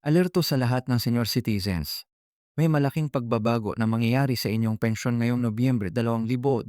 Alerto sa lahat ng senior citizens. May malaking pagbabago na mangyayari sa inyong pensyon ngayong Nobyembre 2025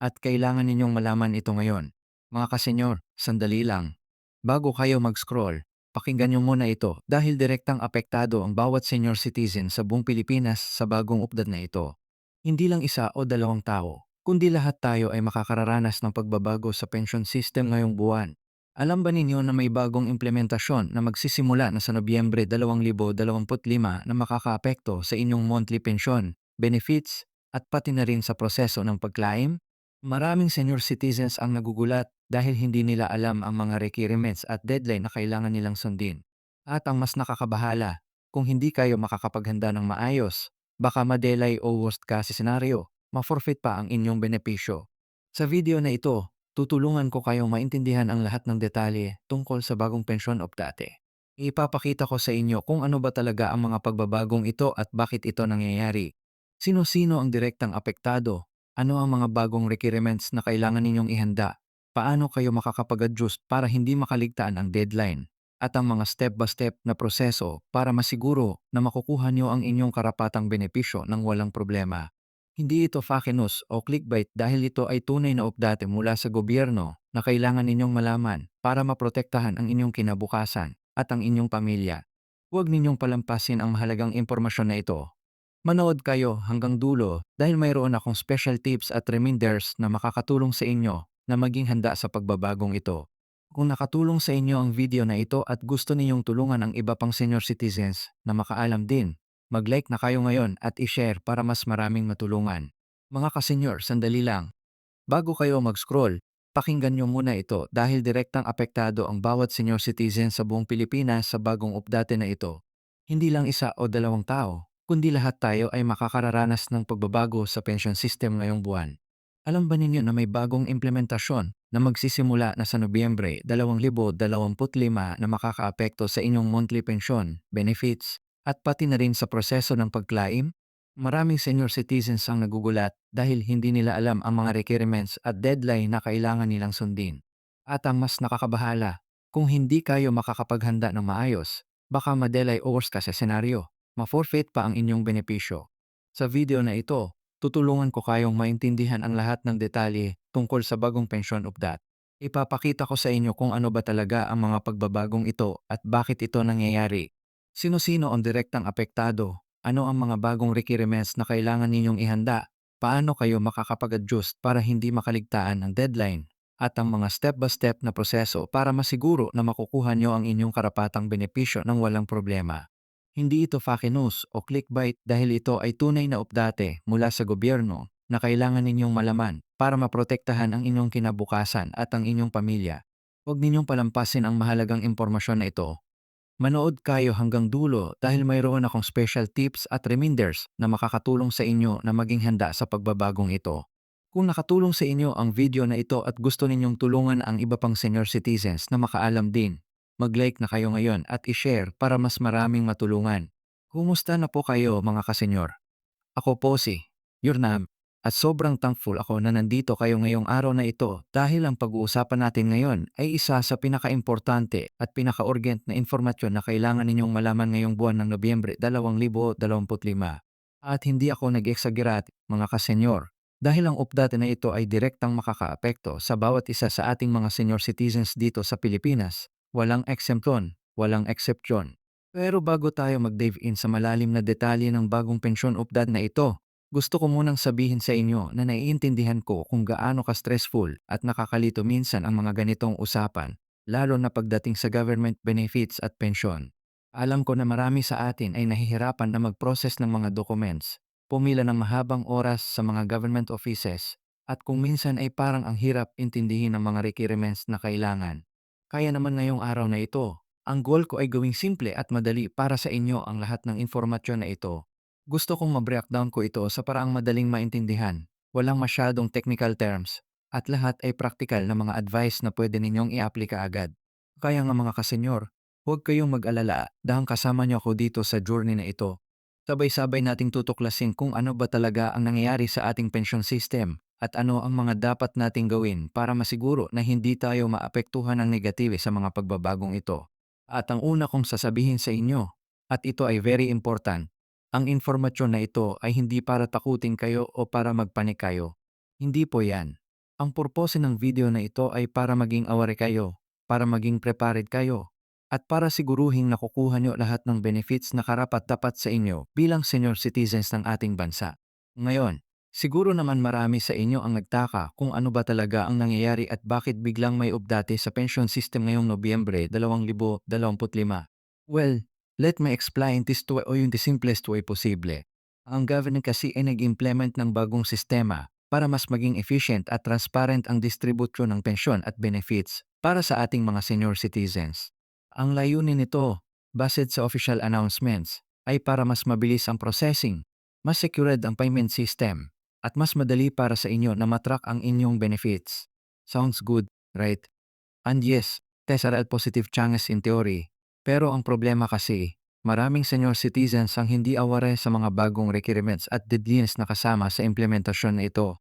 at kailangan ninyong malaman ito ngayon. Mga kasenyor, sandali lang. Bago kayo mag-scroll, pakinggan niyo muna ito dahil direktang apektado ang bawat senior citizen sa buong Pilipinas sa bagong update na ito. Hindi lang isa o dalawang tao, kundi lahat tayo ay makakararanas ng pagbabago sa pension system ngayong buwan. Alam ba ninyo na may bagong implementasyon na magsisimula na sa Nobyembre 2025 na makakaapekto sa inyong monthly pension, benefits, at pati na rin sa proseso ng pag-claim? Maraming senior citizens ang nagugulat dahil hindi nila alam ang mga requirements at deadline na kailangan nilang sundin. At ang mas nakakabahala, kung hindi kayo makakapaghanda ng maayos, baka madelay o worst case scenario, ma-forfeit pa ang inyong benepisyo. Sa video na ito, tutulungan ko kayong maintindihan ang lahat ng detalye tungkol sa bagong pensyon of dati. Ipapakita ko sa inyo kung ano ba talaga ang mga pagbabagong ito at bakit ito nangyayari. Sino-sino ang direktang apektado? Ano ang mga bagong requirements na kailangan ninyong ihanda? Paano kayo makakapag-adjust para hindi makaligtaan ang deadline? At ang mga step-by-step na proseso para masiguro na makukuha nyo ang inyong karapatang benepisyo ng walang problema. Hindi ito fake news o clickbait dahil ito ay tunay na update mula sa gobyerno na kailangan ninyong malaman para maprotektahan ang inyong kinabukasan at ang inyong pamilya. Huwag ninyong palampasin ang mahalagang impormasyon na ito. Manood kayo hanggang dulo dahil mayroon akong special tips at reminders na makakatulong sa inyo na maging handa sa pagbabagong ito. Kung nakatulong sa inyo ang video na ito at gusto ninyong tulungan ang iba pang senior citizens na makaalam din, Mag-like na kayo ngayon at i-share para mas maraming matulungan. Mga kasenyor, sandali lang. Bago kayo mag-scroll, pakinggan nyo muna ito dahil direktang apektado ang bawat senior citizen sa buong Pilipinas sa bagong update na ito. Hindi lang isa o dalawang tao, kundi lahat tayo ay makakararanas ng pagbabago sa pension system ngayong buwan. Alam ba ninyo na may bagong implementasyon na magsisimula na sa Nobyembre 2025 na makakaapekto sa inyong monthly pension, benefits, at pati na rin sa proseso ng pagklaim, maraming senior citizens ang nagugulat dahil hindi nila alam ang mga requirements at deadline na kailangan nilang sundin. At ang mas nakakabahala, kung hindi kayo makakapaghanda ng maayos, baka madelay o worst ka sa senaryo, ma-forfeit pa ang inyong benepisyo. Sa video na ito, tutulungan ko kayong maintindihan ang lahat ng detalye tungkol sa bagong pension update. Ipapakita ko sa inyo kung ano ba talaga ang mga pagbabagong ito at bakit ito nangyayari Sino-sino ang direktang apektado? Ano ang mga bagong requirements na kailangan ninyong ihanda? Paano kayo makakapag-adjust para hindi makaligtaan ang deadline? At ang mga step-by-step na proseso para masiguro na makukuha nyo ang inyong karapatang benepisyo ng walang problema. Hindi ito fake news o clickbait dahil ito ay tunay na update mula sa gobyerno na kailangan ninyong malaman para maprotektahan ang inyong kinabukasan at ang inyong pamilya. Huwag ninyong palampasin ang mahalagang impormasyon na ito Manood kayo hanggang dulo dahil mayroon akong special tips at reminders na makakatulong sa inyo na maging handa sa pagbabagong ito. Kung nakatulong sa inyo ang video na ito at gusto ninyong tulungan ang iba pang senior citizens na makaalam din, mag-like na kayo ngayon at i-share para mas maraming matulungan. Kumusta na po kayo mga kasenyor? Ako po si Yurnam at sobrang thankful ako na nandito kayo ngayong araw na ito dahil ang pag-uusapan natin ngayon ay isa sa pinaka-importante at pinaka-urgent na informasyon na kailangan ninyong malaman ngayong buwan ng Nobyembre 2025. At hindi ako nag-exaggerate, mga kasenyor, dahil ang update na ito ay direktang makakaapekto sa bawat isa sa ating mga senior citizens dito sa Pilipinas. Walang exemption, walang exception. Pero bago tayo mag-dive in sa malalim na detalye ng bagong pensyon update na ito, gusto ko munang sabihin sa inyo na naiintindihan ko kung gaano ka-stressful at nakakalito minsan ang mga ganitong usapan, lalo na pagdating sa government benefits at pensyon. Alam ko na marami sa atin ay nahihirapan na mag-process ng mga documents, pumila ng mahabang oras sa mga government offices, at kung minsan ay parang ang hirap intindihin ang mga requirements na kailangan. Kaya naman ngayong araw na ito, ang goal ko ay gawing simple at madali para sa inyo ang lahat ng informasyon na ito gusto kong ma-breakdown ko ito sa paraang madaling maintindihan, walang masyadong technical terms, at lahat ay practical na mga advice na pwede ninyong i-aplika agad. Kaya nga mga kasenyor, huwag kayong mag-alala dahil kasama niyo ako dito sa journey na ito. Sabay-sabay nating tutuklasin kung ano ba talaga ang nangyayari sa ating pension system at ano ang mga dapat nating gawin para masiguro na hindi tayo maapektuhan ng negatibe sa mga pagbabagong ito. At ang una kong sasabihin sa inyo, at ito ay very important, ang informasyon na ito ay hindi para takutin kayo o para magpanik kayo. Hindi po yan. Ang purpose ng video na ito ay para maging aware kayo, para maging prepared kayo, at para siguruhing nakukuha nyo lahat ng benefits na karapat-dapat sa inyo bilang senior citizens ng ating bansa. Ngayon, siguro naman marami sa inyo ang nagtaka kung ano ba talaga ang nangyayari at bakit biglang may update sa pension system ngayong Nobyembre 2025. Well, let me explain this to o yung the simplest way posible. Ang government kasi ay nag-implement ng bagong sistema para mas maging efficient at transparent ang distribusyon ng pensyon at benefits para sa ating mga senior citizens. Ang layunin nito, based sa official announcements, ay para mas mabilis ang processing, mas secured ang payment system, at mas madali para sa inyo na matrack ang inyong benefits. Sounds good, right? And yes, these are all positive changes in theory. Pero ang problema kasi, maraming senior citizens ang hindi aware sa mga bagong requirements at deadlines na kasama sa implementasyon na ito.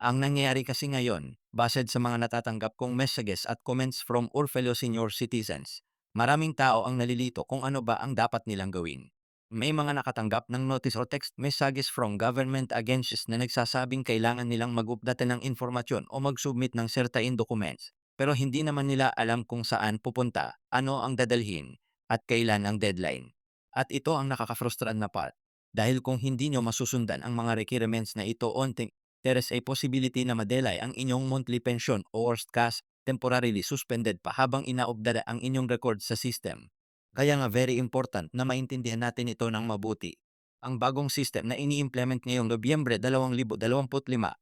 Ang nangyayari kasi ngayon, based sa mga natatanggap kong messages at comments from our fellow senior citizens, maraming tao ang nalilito kung ano ba ang dapat nilang gawin. May mga nakatanggap ng notice o text messages from government agencies na nagsasabing kailangan nilang mag-update ng informasyon o mag-submit ng certain documents, pero hindi naman nila alam kung saan pupunta, ano ang dadalhin, at kailan ang deadline. At ito ang nakaka-frustrate na part. Dahil kung hindi nyo masusundan ang mga requirements na ito onting, there is a possibility na madelay ang inyong monthly pension o worst case, temporarily suspended pa habang inaupdate ang inyong record sa system. Kaya nga very important na maintindihan natin ito ng mabuti. Ang bagong system na ini-implement ngayong Nobyembre 2025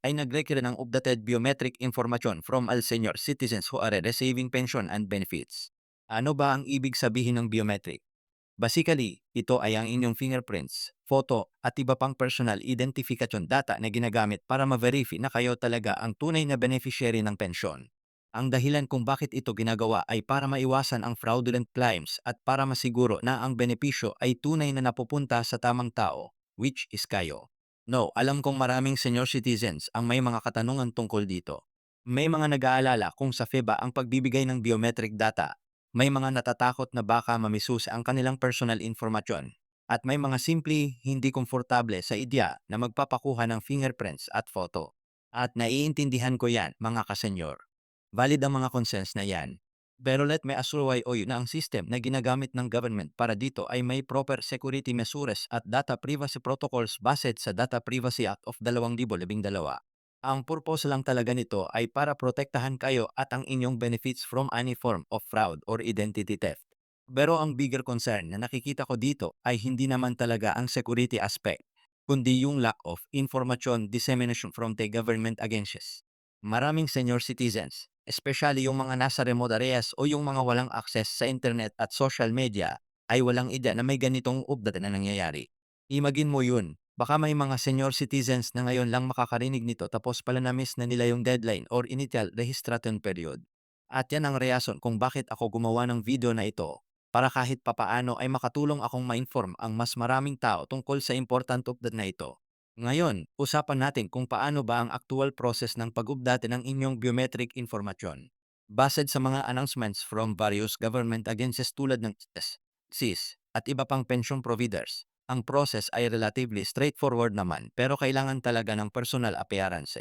ay nag-require ng updated biometric information from all senior citizens who are receiving pension and benefits. Ano ba ang ibig sabihin ng biometric? Basically, ito ay ang inyong fingerprints, photo, at iba pang personal identification data na ginagamit para ma-verify na kayo talaga ang tunay na beneficiary ng pensyon. Ang dahilan kung bakit ito ginagawa ay para maiwasan ang fraudulent claims at para masiguro na ang benepisyo ay tunay na napupunta sa tamang tao, which is kayo. No, alam kong maraming senior citizens ang may mga katanungan tungkol dito. May mga nag-aalala kung sa FEBA ang pagbibigay ng biometric data may mga natatakot na baka mamisus ang kanilang personal informasyon at may mga simply hindi komportable sa idea na magpapakuha ng fingerprints at photo. At naiintindihan ko yan, mga kasenyor. Valid ang mga concerns na yan. Pero let me assure you na ang system na ginagamit ng government para dito ay may proper security measures at data privacy protocols based sa Data Privacy Act of 2012. Ang purpose lang talaga nito ay para protektahan kayo at ang inyong benefits from any form of fraud or identity theft. Pero ang bigger concern na nakikita ko dito ay hindi naman talaga ang security aspect, kundi yung lack of information dissemination from the government agencies. Maraming senior citizens, especially yung mga nasa remote areas o yung mga walang access sa internet at social media, ay walang idea na may ganitong update na nangyayari. Imagine mo yun, Baka may mga senior citizens na ngayon lang makakarinig nito tapos pala na-miss na nila yung deadline or initial registration period. At yan ang reason kung bakit ako gumawa ng video na ito para kahit papaano ay makatulong akong ma-inform ang mas maraming tao tungkol sa important update na ito. Ngayon, usapan natin kung paano ba ang actual process ng pag-update ng inyong biometric information. Based sa mga announcements from various government agencies tulad ng CIS at iba pang pension providers, ang process ay relatively straightforward naman pero kailangan talaga ng personal appearance.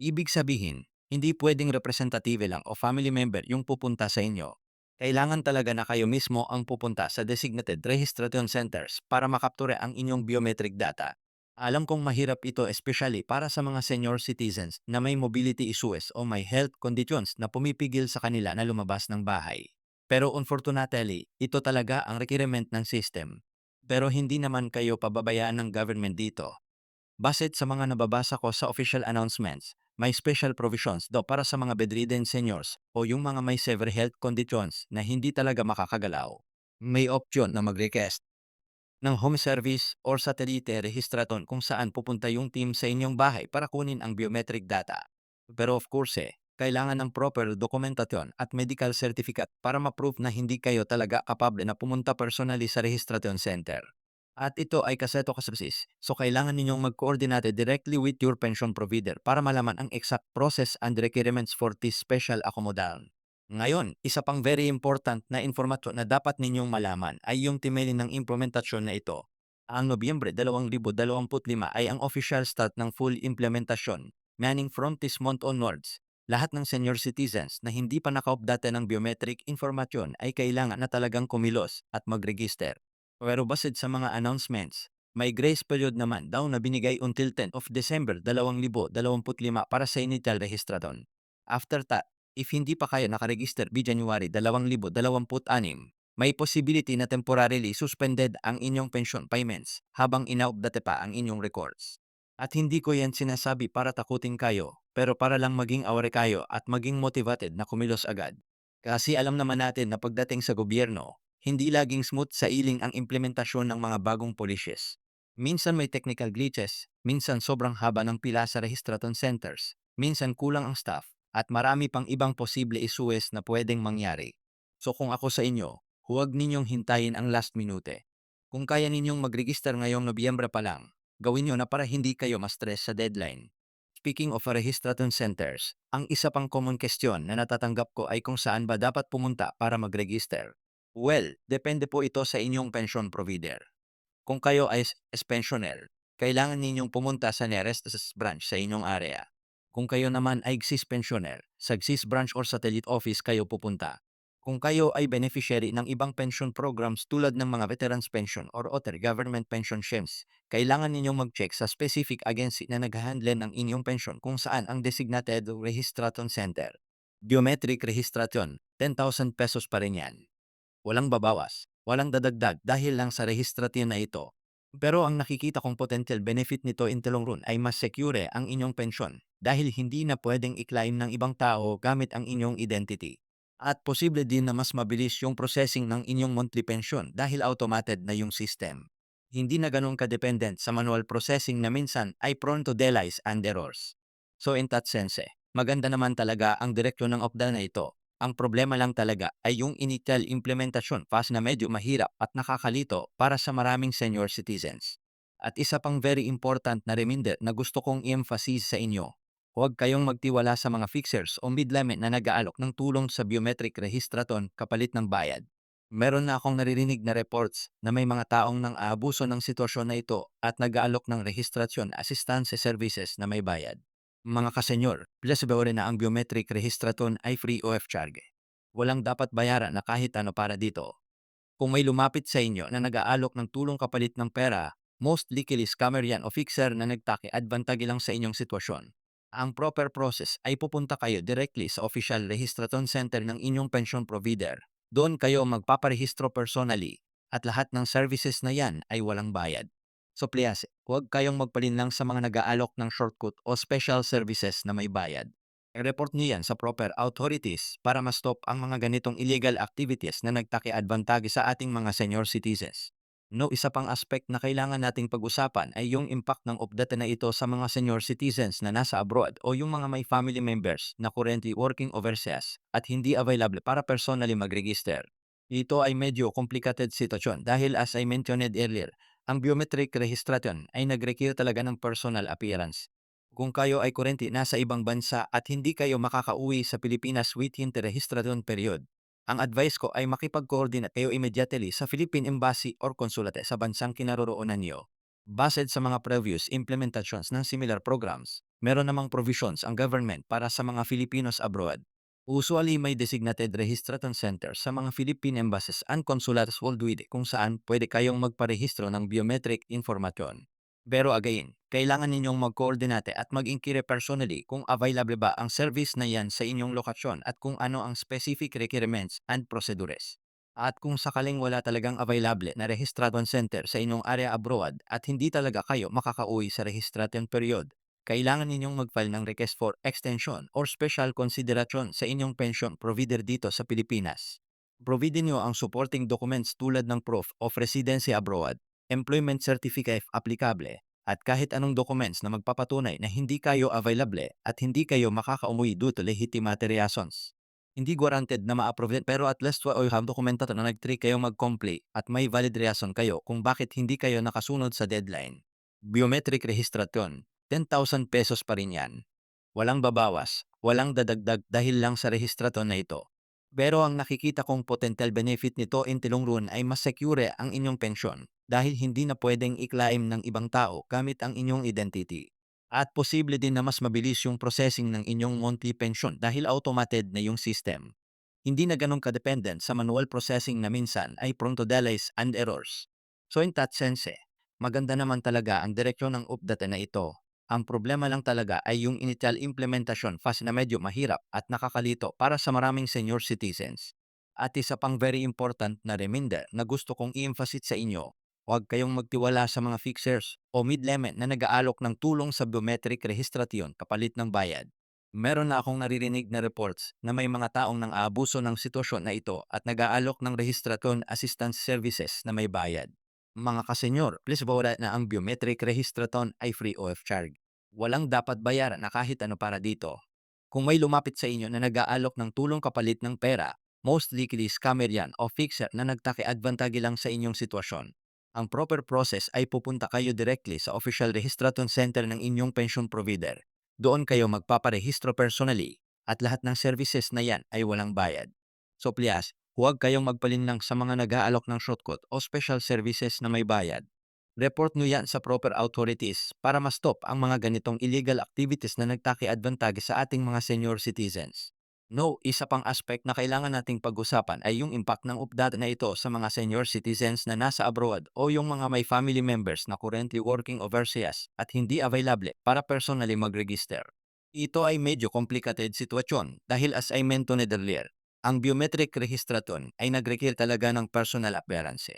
Ibig sabihin, hindi pwedeng representative lang o family member yung pupunta sa inyo. Kailangan talaga na kayo mismo ang pupunta sa designated registration centers para makapture ang inyong biometric data. Alam kong mahirap ito especially para sa mga senior citizens na may mobility issues o may health conditions na pumipigil sa kanila na lumabas ng bahay. Pero unfortunately, ito talaga ang requirement ng system pero hindi naman kayo pababayaan ng government dito. Basit sa mga nababasa ko sa official announcements, may special provisions daw para sa mga bedridden seniors o yung mga may severe health conditions na hindi talaga makakagalaw. May option na mag-request ng home service or satellite registraton kung saan pupunta yung team sa inyong bahay para kunin ang biometric data. Pero of course eh, kailangan ng proper dokumentasyon at medical certificate para ma-prove na hindi kayo talaga kapable na pumunta personally sa registration center. At ito ay kaseto kasabsis, so kailangan ninyong mag-coordinate directly with your pension provider para malaman ang exact process and requirements for this special accommodation. Ngayon, isa pang very important na impormasyon na dapat ninyong malaman ay yung timelin ng implementasyon na ito. Ang Nobyembre 2025 ay ang official start ng full implementasyon, meaning from this month onwards, lahat ng senior citizens na hindi pa naka-update ng biometric informasyon ay kailangan na talagang kumilos at mag-register. Pero basid sa mga announcements, may grace period naman daw na binigay until 10 of December 2025 para sa initial registration. After that, if hindi pa kayo nakaregister by January 2026, may possibility na temporarily suspended ang inyong pension payments habang inaupdate pa ang inyong records. At hindi ko yan sinasabi para takutin kayo, pero para lang maging aware kayo at maging motivated na kumilos agad. Kasi alam naman natin na pagdating sa gobyerno, hindi laging smooth sa iling ang implementasyon ng mga bagong policies. Minsan may technical glitches, minsan sobrang haba ng pila sa registration centers, minsan kulang ang staff, at marami pang ibang posible issues na pwedeng mangyari. So kung ako sa inyo, huwag ninyong hintayin ang last minute. Kung kaya ninyong mag-register ngayong Nobyembre pa lang, gawin nyo na para hindi kayo ma-stress sa deadline. Speaking of registration centers, ang isa pang common question na natatanggap ko ay kung saan ba dapat pumunta para mag-register. Well, depende po ito sa inyong pension provider. Kung kayo ay pensioner, kailangan ninyong pumunta sa nearest branch sa inyong area. Kung kayo naman ay GSIS pensioner, sa GSIS branch or satellite office kayo pupunta. Kung kayo ay beneficiary ng ibang pension programs tulad ng mga veterans pension or other government pension schemes, kailangan ninyong mag-check sa specific agency na nag-handle ng inyong pension kung saan ang designated registration center. Biometric registration, 10,000 pesos pa rin yan. Walang babawas, walang dadagdag dahil lang sa registration na ito. Pero ang nakikita kong potential benefit nito in the long run ay mas secure ang inyong pensyon dahil hindi na pwedeng i-claim ng ibang tao gamit ang inyong identity. At posible din na mas mabilis yung processing ng inyong monthly pension dahil automated na yung system. Hindi na ganun ka-dependent sa manual processing na minsan ay prone to delays and errors. So in that sense, eh, maganda naman talaga ang direksyon ng OPDA na ito. Ang problema lang talaga ay yung initial implementasyon fast na medyo mahirap at nakakalito para sa maraming senior citizens. At isa pang very important na reminder na gusto kong i-emphasize sa inyo, huwag kayong magtiwala sa mga fixers o mid-limit na nag-aalok ng tulong sa biometric registration kapalit ng bayad. Meron na akong naririnig na reports na may mga taong nang aabuso ng sitwasyon na ito at nag-aalok ng registrasyon assistance services na may bayad. Mga kasenyor, rin na ang biometric registration ay free of charge. Walang dapat bayaran na kahit ano para dito. Kung may lumapit sa inyo na nag-aalok ng tulong kapalit ng pera, most likely scammer yan o fixer na nagtake advantage lang sa inyong sitwasyon. Ang proper process ay pupunta kayo directly sa official registration center ng inyong pension provider. Doon kayo magpaparehistro personally at lahat ng services na yan ay walang bayad. So please, huwag kayong magpalinlang sa mga nag-aalok ng shortcut o special services na may bayad. I-report niyo yan sa proper authorities para ma-stop ang mga ganitong illegal activities na nagtaki-advantage sa ating mga senior citizens. No, isa pang aspect na kailangan nating pag-usapan ay yung impact ng update na ito sa mga senior citizens na nasa abroad o yung mga may family members na currently working overseas at hindi available para personally mag-register. Ito ay medyo complicated sitwasyon dahil as I mentioned earlier, ang biometric registration ay nag-require talaga ng personal appearance. Kung kayo ay kurente nasa ibang bansa at hindi kayo makakauwi sa Pilipinas within the registration period, ang advice ko ay makipag-coordinate kayo immediately sa Philippine Embassy or konsulate sa bansang kinaroroonan niyo. Based sa mga previous implementations ng similar programs, meron namang provisions ang government para sa mga Filipinos abroad. Usually may designated registration center sa mga Philippine embassies and consulates worldwide kung saan pwede kayong magparehistro ng biometric information. Pero again, kailangan ninyong mag-coordinate at mag-inquire personally kung available ba ang service na yan sa inyong lokasyon at kung ano ang specific requirements and procedures. At kung sakaling wala talagang available na registration center sa inyong area abroad at hindi talaga kayo makakauwi sa registration period, kailangan ninyong mag-file ng request for extension or special consideration sa inyong pension provider dito sa Pilipinas. Provide niyo ang supporting documents tulad ng proof of residency abroad, employment certificate if applicable, at kahit anong documents na magpapatunay na hindi kayo available at hindi kayo makakaumuwi due to legitimate reasons. Hindi guaranteed na ma-approve pero at least o have dokumento na nag-trick kayong mag-comply at may valid reason kayo kung bakit hindi kayo nakasunod sa deadline. Biometric registration, 10,000 pesos pa rin yan. Walang babawas, walang dadagdag dahil lang sa rehistraton na ito. Pero ang nakikita kong potential benefit nito in Tilongron ay mas secure ang inyong pensyon dahil hindi na pwedeng i-claim ng ibang tao gamit ang inyong identity. At posible din na mas mabilis yung processing ng inyong monthly pension dahil automated na yung system. Hindi na ganun ka-dependent sa manual processing na minsan ay prone to delays and errors. So in that sense, eh, maganda naman talaga ang direksyon ng update na ito. Ang problema lang talaga ay yung initial implementation fast na medyo mahirap at nakakalito para sa maraming senior citizens. At isa pang very important na reminder na gusto kong i-emphasize sa inyo, huwag kayong magtiwala sa mga fixers o mid-lemon na nag-aalok ng tulong sa biometric registration kapalit ng bayad. Meron na akong naririnig na reports na may mga taong nang aabuso ng sitwasyon na ito at nag-aalok ng registration assistance services na may bayad. Mga kasenyor, please bawala na ang biometric registration ay free of charge. Walang dapat bayaran na kahit ano para dito. Kung may lumapit sa inyo na nag-aalok ng tulong kapalit ng pera, most likely scammer yan o fixer na nagtaki-advantage lang sa inyong sitwasyon. Ang proper process ay pupunta kayo directly sa official registration center ng inyong pension provider. Doon kayo magpaparehistro personally at lahat ng services na yan ay walang bayad. So please, huwag kayong magpalinlang sa mga nag-aalok ng shortcut o special services na may bayad. Report nyo yan sa proper authorities para ma-stop ang mga ganitong illegal activities na nagtaki-advantage sa ating mga senior citizens. No, isa pang aspect na kailangan nating pag-usapan ay yung impact ng update na ito sa mga senior citizens na nasa abroad o yung mga may family members na currently working overseas at hindi available para personally mag-register. Ito ay medyo complicated sitwasyon dahil as I mentioned earlier, ang biometric registration ay nag-require talaga ng personal appearance.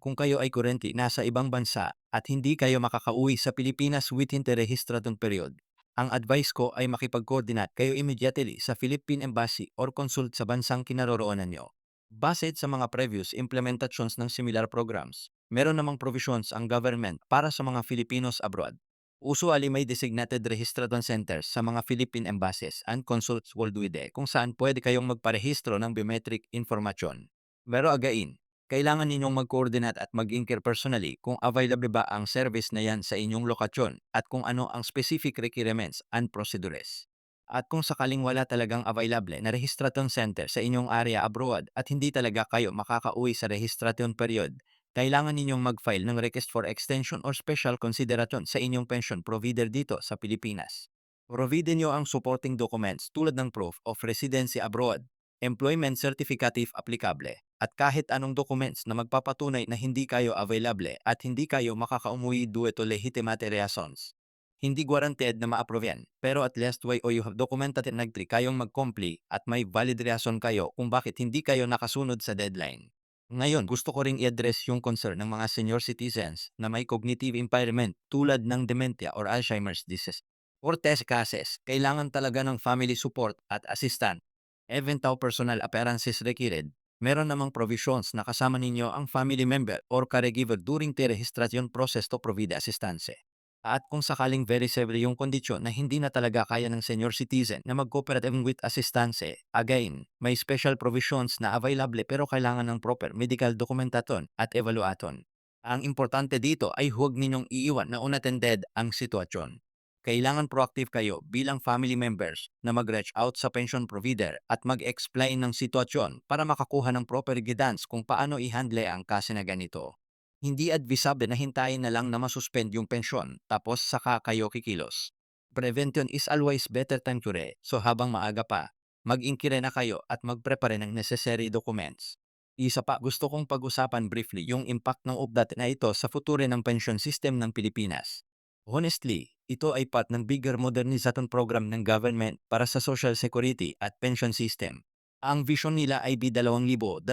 Kung kayo ay currently nasa ibang bansa at hindi kayo makakauwi sa Pilipinas within the registration period, ang advice ko ay makipag-coordinate kayo immediately sa Philippine Embassy or consult sa bansang kinaroroonan nyo. Base sa mga previous implementations ng similar programs, meron namang provisions ang government para sa mga Filipinos abroad. Usually may designated registration centers sa mga Philippine embassies and consulate worldwide kung saan pwede kayong magparehistro ng biometric information. Pero again, kailangan ninyong mag-coordinate at mag-inquire personally kung available ba ang service na yan sa inyong lokasyon at kung ano ang specific requirements and procedures. At kung sakaling wala talagang available na registration center sa inyong area abroad at hindi talaga kayo makakauwi sa registration period, kailangan ninyong mag-file ng request for extension or special consideration sa inyong pension provider dito sa Pilipinas. Provide nyo ang supporting documents tulad ng proof of residency abroad, employment certificate if applicable, at kahit anong documents na magpapatunay na hindi kayo available at hindi kayo makakaumuwi due to legitimate reasons. Hindi guaranteed na ma-approve yan, pero at least way o you have documented agree kayong mag-comply at may valid reason kayo kung bakit hindi kayo nakasunod sa deadline. Ngayon, gusto ko ring i-address yung concern ng mga senior citizens na may cognitive impairment tulad ng dementia or Alzheimer's disease. For test cases, kailangan talaga ng family support at assistant. Even though personal appearances required, meron namang provisions na kasama ninyo ang family member or caregiver during the registration process to provide assistance. At kung sakaling very severe yung kondisyon na hindi na talaga kaya ng senior citizen na mag-cooperate even with assistance, again, may special provisions na available pero kailangan ng proper medical documentation at evaluaton. Ang importante dito ay huwag ninyong iiwan na unattended ang sitwasyon. Kailangan proactive kayo bilang family members na mag-reach out sa pension provider at mag-explain ng sitwasyon para makakuha ng proper guidance kung paano i-handle ang kasi na ganito. Hindi advisable na hintayin na lang na masuspend yung pensyon tapos saka kayo kikilos. Prevention is always better than cure, so habang maaga pa, mag-inkire na kayo at mag-prepare ng necessary documents. Isa pa, gusto kong pag-usapan briefly yung impact ng update na ito sa futuro ng pension system ng Pilipinas. Honestly, ito ay part ng bigger modernization program ng government para sa social security at pension system. Ang vision nila ay B2026,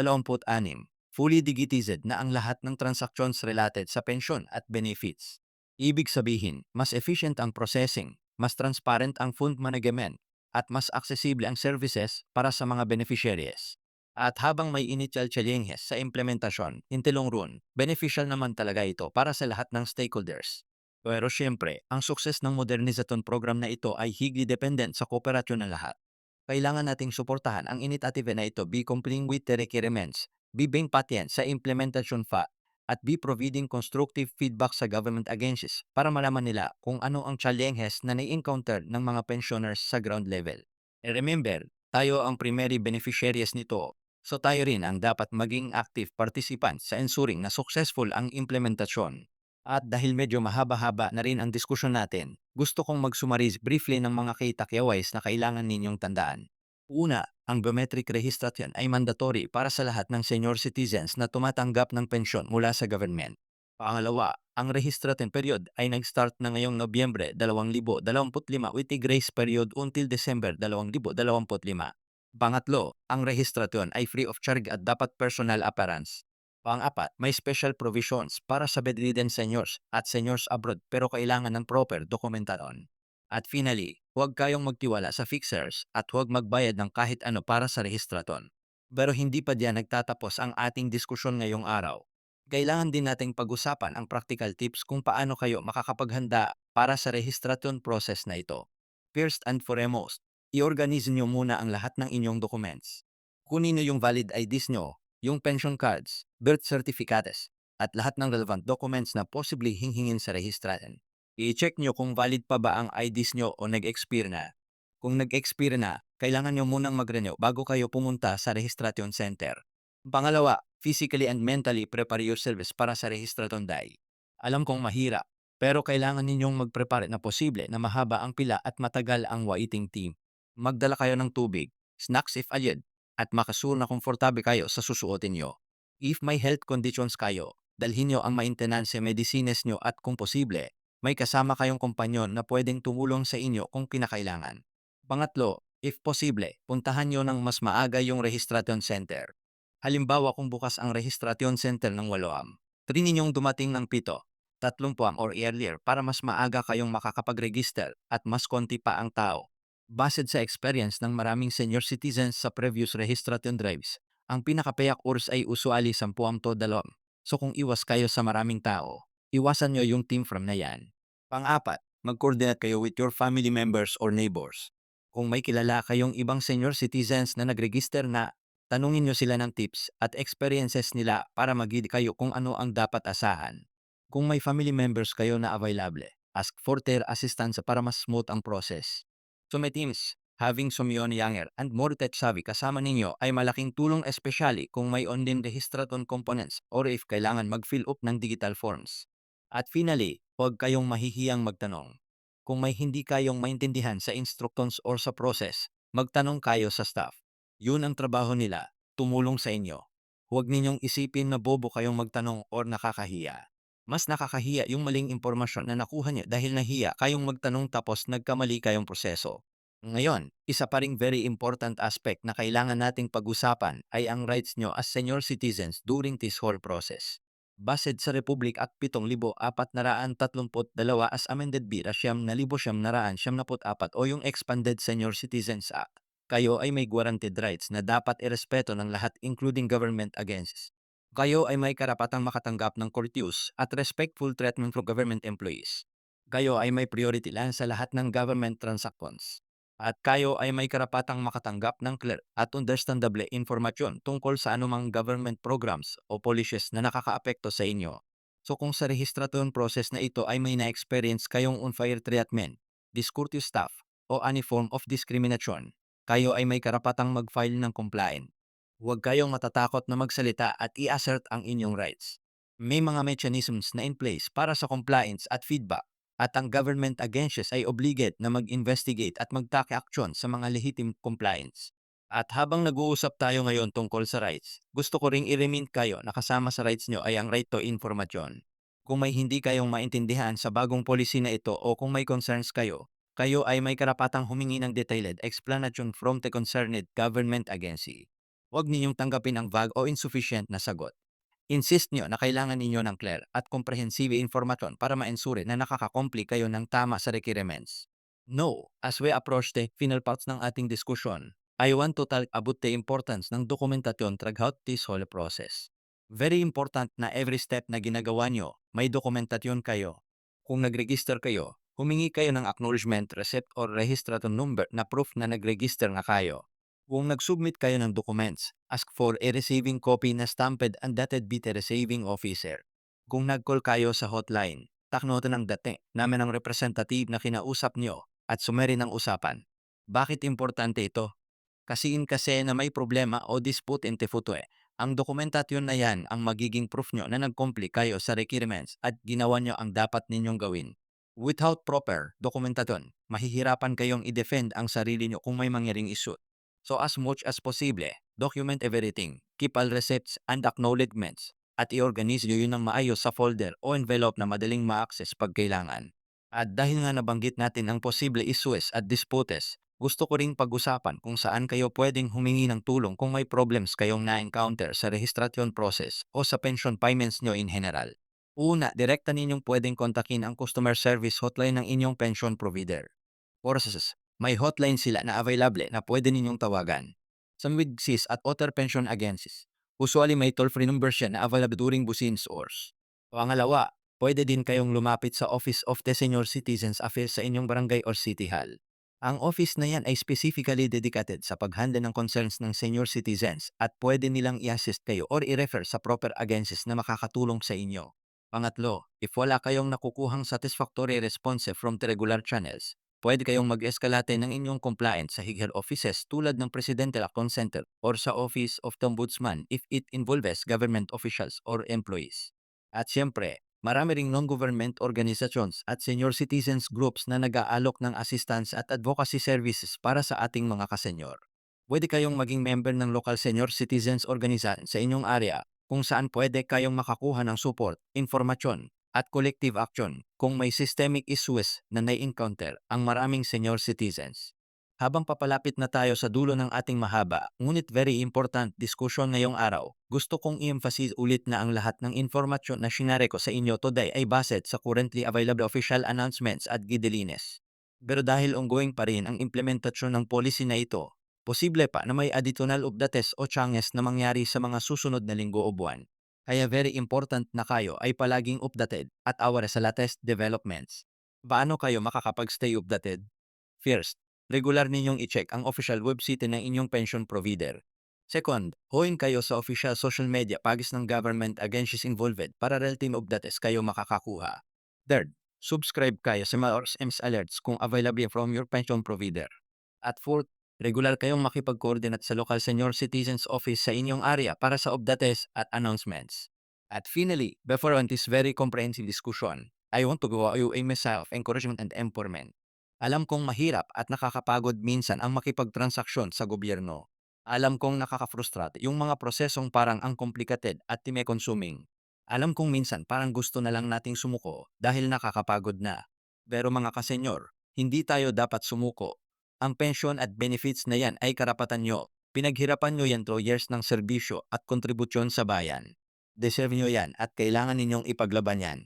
fully digitized na ang lahat ng transactions related sa pension at benefits. Ibig sabihin, mas efficient ang processing, mas transparent ang fund management, at mas accessible ang services para sa mga beneficiaries. At habang may initial challenges sa implementasyon, intilong run, beneficial naman talaga ito para sa lahat ng stakeholders. Pero siyempre, ang sukses ng modernization program na ito ay higly dependent sa kooperasyon ng lahat. Kailangan nating suportahan ang initiative na ito be complying with the requirements, be being patient sa implementation fa, at be providing constructive feedback sa government agencies para malaman nila kung ano ang challenges na nai-encounter ng mga pensioners sa ground level. And remember, Tayo ang primary beneficiaries nito. So tayo rin ang dapat maging active participant sa ensuring na successful ang implementasyon. At dahil medyo mahaba-haba na rin ang diskusyon natin, gusto kong mag-summarize briefly ng mga key takeaways na kailangan ninyong tandaan. Una, ang biometric registration ay mandatory para sa lahat ng senior citizens na tumatanggap ng pensyon mula sa government. Pangalawa, ang registration period ay nag-start na ngayong Nobyembre 2025 with a grace period until December 2025. Pangatlo, ang registration ay free of charge at dapat personal appearance. Pang-apat, may special provisions para sa bedridden seniors at seniors abroad pero kailangan ng proper dokumentasyon. At finally, huwag kayong magtiwala sa fixers at huwag magbayad ng kahit ano para sa rehistraton. Pero hindi pa diyan nagtatapos ang ating diskusyon ngayong araw. Kailangan din nating pag-usapan ang practical tips kung paano kayo makakapaghanda para sa registration process na ito. First and foremost, i-organize nyo muna ang lahat ng inyong documents. Kunin nyo yung valid IDs nyo, yung pension cards, birth certificates, at lahat ng relevant documents na possibly hingingin sa registration. I-check nyo kung valid pa ba ang IDs nyo o nag-expire na. Kung nag-expire na, kailangan nyo munang mag-renew bago kayo pumunta sa registration center. Pangalawa, physically and mentally prepare yourselves para sa registration day. Alam kong mahirap, pero kailangan ninyong mag-prepare na posible na mahaba ang pila at matagal ang waiting team. Magdala kayo ng tubig, snacks if aliyad, at makasure na komportable kayo sa susuotin nyo. If may health conditions kayo, dalhin nyo ang maintenance medicines nyo at kung posible, may kasama kayong kompanyon na pwedeng tumulong sa inyo kung kinakailangan. Pangatlo, if posible, puntahan nyo ng mas maaga yung registration center. Halimbawa kung bukas ang registration center ng Waloam, try ninyong dumating ng pito, tatlong puwang or earlier para mas maaga kayong makakapag-register at mas konti pa ang tao. Based sa experience ng maraming senior citizens sa previous registration drives, ang pinakapayak oras ay usually 10 to 2. So kung iwas kayo sa maraming tao, iwasan nyo yung team from na yan. Pang-apat, mag-coordinate kayo with your family members or neighbors. Kung may kilala kayong ibang senior citizens na nag-register na, tanungin nyo sila ng tips at experiences nila para mag kayo kung ano ang dapat asahan. Kung may family members kayo na available, ask for their assistance para mas smooth ang process. So may teams, having Sumion Younger and more tech savvy kasama ninyo ay malaking tulong especially kung may online registration components or if kailangan mag-fill up ng digital forms. At finally, huwag kayong mahihiyang magtanong. Kung may hindi kayong maintindihan sa instructions or sa process, magtanong kayo sa staff. Yun ang trabaho nila, tumulong sa inyo. Huwag ninyong isipin na bobo kayong magtanong or nakakahiya. Mas nakakahiya yung maling impormasyon na nakuha niyo dahil nahiya kayong magtanong tapos nagkamali kayong proseso. Ngayon, isa pa ring very important aspect na kailangan nating pag-usapan ay ang rights nyo as senior citizens during this whole process. Based sa Republic Act 7,432 as amended bill siyam na libo siyam naraan siyam naput apat o yung Expanded Senior Citizens Act, kayo ay may guaranteed rights na dapat irespeto ng lahat including government agencies. Kayo ay may karapatang makatanggap ng courteous at respectful treatment from government employees. Kayo ay may priority lang sa lahat ng government transactions at kayo ay may karapatang makatanggap ng clear at understandable informasyon tungkol sa anumang government programs o policies na nakakaapekto sa inyo. So kung sa registration process na ito ay may na-experience kayong unfair treatment, discourteous staff, o any form of discrimination, kayo ay may karapatang mag-file ng complaint. Huwag kayong matatakot na magsalita at i-assert ang inyong rights. May mga mechanisms na in place para sa compliance at feedback at ang government agencies ay obligate na mag-investigate at mag-take action sa mga legitimate compliance. At habang nag-uusap tayo ngayon tungkol sa rights, gusto ko ring i-remind kayo na kasama sa rights nyo ay ang right to information. Kung may hindi kayong maintindihan sa bagong policy na ito o kung may concerns kayo, kayo ay may karapatang humingi ng detailed explanation from the concerned government agency. Huwag ninyong tanggapin ang vague o insufficient na sagot. Insist nyo na kailangan ninyo ng clear at comprehensive informasyon para ma-ensure na nakakakompli kayo ng tama sa requirements. No, as we approach the final parts ng ating diskusyon, I want to talk about the importance ng dokumentasyon throughout this whole process. Very important na every step na ginagawa nyo, may dokumentasyon kayo. Kung nag-register kayo, humingi kayo ng acknowledgement receipt or registration number na proof na nag-register nga kayo. Kung nag-submit kayo ng documents, ask for a receiving copy na stamped and dated by the receiving officer. Kung nag-call kayo sa hotline, taknotan ng date namin ang representative na kinausap nyo at sumeri ng usapan. Bakit importante ito? Kasiin kasi na may problema o dispute in futue. Ang dokumentasyon na yan ang magiging proof nyo na nag-comply kayo sa requirements at ginawa nyo ang dapat ninyong gawin. Without proper dokumentasyon, mahihirapan kayong i-defend ang sarili nyo kung may mangyaring issue. So as much as possible, document everything, keep all receipts and acknowledgements, at i-organize nyo yun ng maayos sa folder o envelope na madaling ma-access pag kailangan. At dahil nga nabanggit natin ang posible issues at disputes, gusto ko ring pag-usapan kung saan kayo pwedeng humingi ng tulong kung may problems kayong na-encounter sa registration process o sa pension payments nyo in general. Una, direkta ninyong pwedeng kontakin ang customer service hotline ng inyong pension provider. Processes, may hotline sila na available na pwede ninyong tawagan. Sa WIGSIS at other pension agencies, usually may toll-free number siya na available during business hours. Pangalawa, pwede din kayong lumapit sa Office of the Senior Citizens Affairs sa inyong barangay or city hall. Ang office na yan ay specifically dedicated sa paghandle ng concerns ng senior citizens at pwede nilang i-assist kayo or i-refer sa proper agencies na makakatulong sa inyo. Pangatlo, if wala kayong nakukuhang satisfactory response from the regular channels, pwede kayong mag-eskalate ng inyong compliance sa higher offices tulad ng Presidential Account Center or sa Office of the Ombudsman if it involves government officials or employees. At siyempre, marami ring non-government organizations at senior citizens groups na nag-aalok ng assistance at advocacy services para sa ating mga kasenyor. Pwede kayong maging member ng local senior citizens organization sa inyong area kung saan pwede kayong makakuha ng support, informasyon, at collective action kung may systemic issues na nai-encounter ang maraming senior citizens. Habang papalapit na tayo sa dulo ng ating mahaba, ngunit very important diskusyon ngayong araw, gusto kong i-emphasize ulit na ang lahat ng informasyon na sinare ko sa inyo today ay based sa currently available official announcements at guidelines. Pero dahil ongoing pa rin ang implementasyon ng policy na ito, posible pa na may additional updates o changes na mangyari sa mga susunod na linggo o buwan. Kaya very important na kayo ay palaging updated at aware sa latest developments. Paano kayo makakapag-stay updated? First, regular ninyong i-check ang official website ng inyong pension provider. Second, join kayo sa official social media pagis ng government agencies involved para real-time updates kayo makakakuha. Third, subscribe kayo sa mga RSM's alerts kung available from your pension provider. At fourth, regular kayong makipag-coordinate sa local senior citizens office sa inyong area para sa updates at announcements. At finally, before on this very comprehensive discussion, I want to go you a message of encouragement and empowerment. Alam kong mahirap at nakakapagod minsan ang makipagtransaksyon sa gobyerno. Alam kong nakaka-frustrate yung mga prosesong parang ang complicated at time-consuming. Alam kong minsan parang gusto na lang nating sumuko dahil nakakapagod na. Pero mga kasenyor, hindi tayo dapat sumuko. Ang pension at benefits na yan ay karapatan nyo. Pinaghirapan nyo yan 2 years ng serbisyo at kontribusyon sa bayan. Deserve nyo yan at kailangan ninyong ipaglaban yan.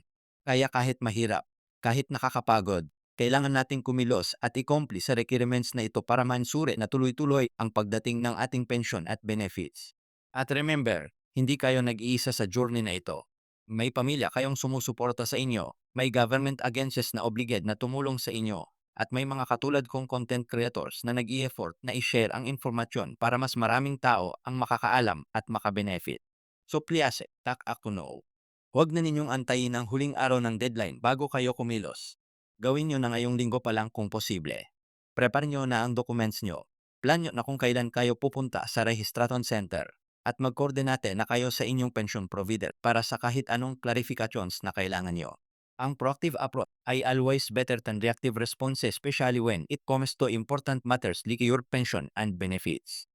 Kaya kahit mahirap, kahit nakakapagod, kailangan nating kumilos at i-comply sa requirements na ito para mansure na tuloy-tuloy ang pagdating ng ating pension at benefits. At remember, hindi kayo nag-iisa sa journey na ito. May pamilya kayong sumusuporta sa inyo, may government agencies na obliged na tumulong sa inyo, at may mga katulad kong content creators na nag-i-effort na i-share ang informasyon para mas maraming tao ang makakaalam at makabenefit. So please, tak ako no. Huwag na ninyong antayin ang huling araw ng deadline bago kayo kumilos. Gawin nyo na ngayong linggo pa lang kung posible. Prepare nyo na ang documents nyo. Plan nyo na kung kailan kayo pupunta sa registration center at mag-coordinate na kayo sa inyong pension provider para sa kahit anong clarifications na kailangan nyo. Ang proactive approach ay always better than reactive response especially when it comes to important matters like your pension and benefits.